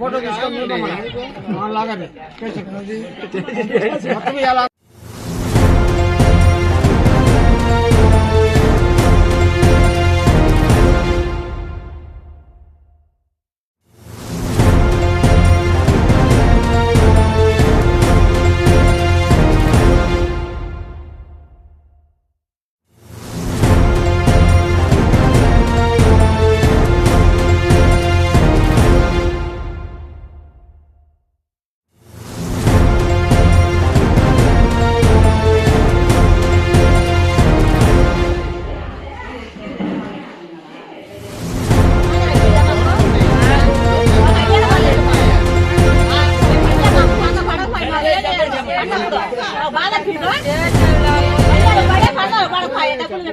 Photo తీసుకొని తీసుకోండి లాగానే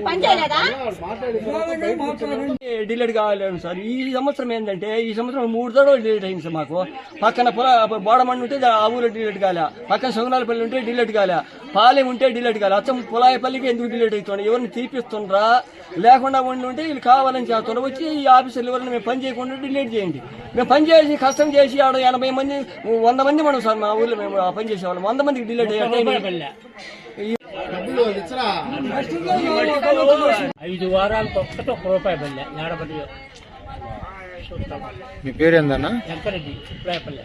పని చేయలేదా? డిలేట్ కావాలి సార్. ఈ సంవత్సరం ఏంటంటే ఈ సంవత్సరం మూడు తోడలు డిలేట్ అయింది సార్ మాకు. పక్కన పొల బోడమండి ఉంటే ఆ ఊళ్ళో డిలేట్ కాలే. పక్కన సుగనాలపల్లి ఉంటే డిలేట్ కాలే. పాలెం ఉంటే డిలేట్ కాలే. అచ్చం పులాయపల్లికి ఎందుకు డిలేట్ అవుతుంది ఎవరిని తీపిస్తుండ్రా? లేకుండా ఉండి ఉంటే వీళ్ళు కావాలని చేస్తుండ్రు వచ్చి ఈ ఆఫీసర్లు ఎవరైనా మేము పని చేయకుండా డిలేట్ చేయండి. మేము పని చేసి కష్టం చేసి ఆడ ఎనభై మంది వంద మంది మనం సార్ మా ఊర్లో మేము పని చేసేవాళ్ళం. వంద మందికి డిలేట్ అయ్యాయి ఐదు వారాలకు ఒక్కటి ఒక రూపాయి పల్లె ఏడబడి. మీ పేరు ఏందన్నా వెంకరెడ్డి సుప్రాయపల్లె